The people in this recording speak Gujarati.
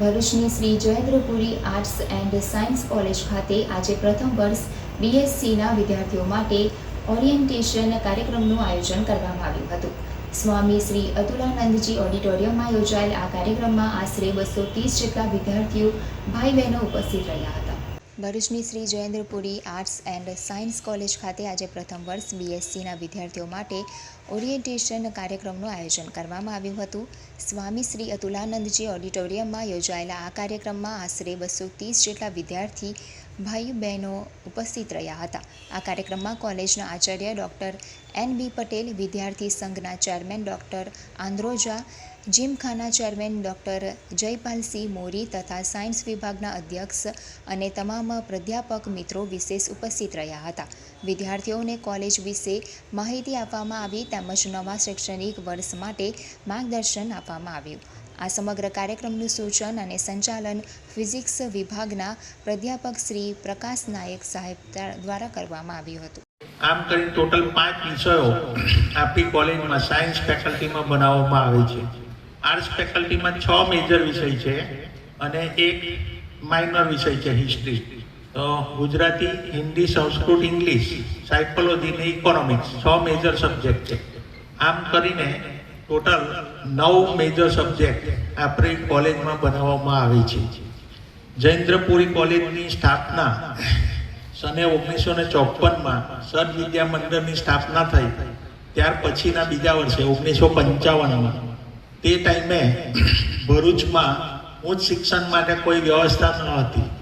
ભરૂચની Shri Jayendrapuri arts and science college ખાતે આજે પ્રથમ વર્ષ બીએસસીના વિદ્યાર્થીઓ માટે ઓરિએન્ટેશન કાર્યક્રમનું આયોજન કરવામાં આવ્યું હતું. સ્વામી શ્રી અતુલાનંદજી ઓડિટોરિયમમાં યોજાયેલ આ કાર્યક્રમમાં આશરે બસો ત્રીસ જેટલા વિદ્યાર્થીઓ ભાઈ બહેનો ઉપસ્થિત રહ્યા હતા. ભરૂચની Shri Jayendrapuri arts and science college ખાતે આજે પ્રથમ વર્ષ બીએસસીના વિદ્યાર્થીઓ માટે ઓરિએન્ટેશન કાર્યક્રમનું આયોજન કરવામાં આવ્યું હતું. સ્વામી શ્રી અતુલાનંદજી ઓડિટોરિયમમાં યોજાયેલા આ કાર્યક્રમમાં આશરે બસો ત્રીસ જેટલા વિદ્યાર્થી ભાઈ બહેનો ઉપસ્થિત રહ્યા હતા. આ કાર્યક્રમમાં કોલેજના આચાર્ય ડૉક્ટર એન બી પટેલ, વિદ્યાર્થી સંઘના chairman doctor Androja, Gymkhana chairman doctor Jaypalsinh Mori તથા સાયન્સ વિભાગના અધ્યક્ષ અને તમામ પ્રાધ્યાપક મિત્રો વિશેષ ઉપસ્થિત રહ્યા હતા. વિદ્યાર્થીઓને કોલેજ વિશે માહિતી આપવામાં આવી તેમજ નવા શૈક્ષણિક વર્ષ માટે માર્ગદર્શન આપવામાં આવ્યું. આ સમગ્ર કાર્યક્રમનું સૂચન અને સંચાલન ફિઝિક્સ વિભાગના પ્રાધ્યાપક શ્રી પ્રકાશ નાયક સાહેબ દ્વારા કરવામાં આવ્યું હતું. આમ કરીને ટોટલ પાંચ વિષયો આપણી કોલેજમાં સાયન્સ ફેકલ્ટીમાં બનાવવામાં આવે છે. આર્ટ્સ ફેકલ્ટીમાં છ મેજર વિષય છે અને એક માઇનર વિષય છે હિસ્ટ્રી. તો ગુજરાતી, હિન્દી, સંસ્કૃત, ઇંગ્લિશ, સાયકોલોજી ને ઇકોનોમિક્સ છ મેજર સબ્જેક્ટ છે. આમ કરીને ટોટલ નવ મેજર સબ્જેક્ટ આપણી કોલેજમાં બનાવવામાં આવે છે. જૈન્દ્રપુરી કોલેજની સ્થાપના સને ઓગણીસો ને ચોપનમાં સદ વિદ્યા મંડળની સ્થાપના થઈ. ત્યાર પછીના બીજા વર્ષે, ઓગણીસો પંચાવનમાં. તે ટાઈમે ભરૂચમાં ઉચ્ચ શિક્ષણ માટે કોઈ વ્યવસ્થા ન હતી.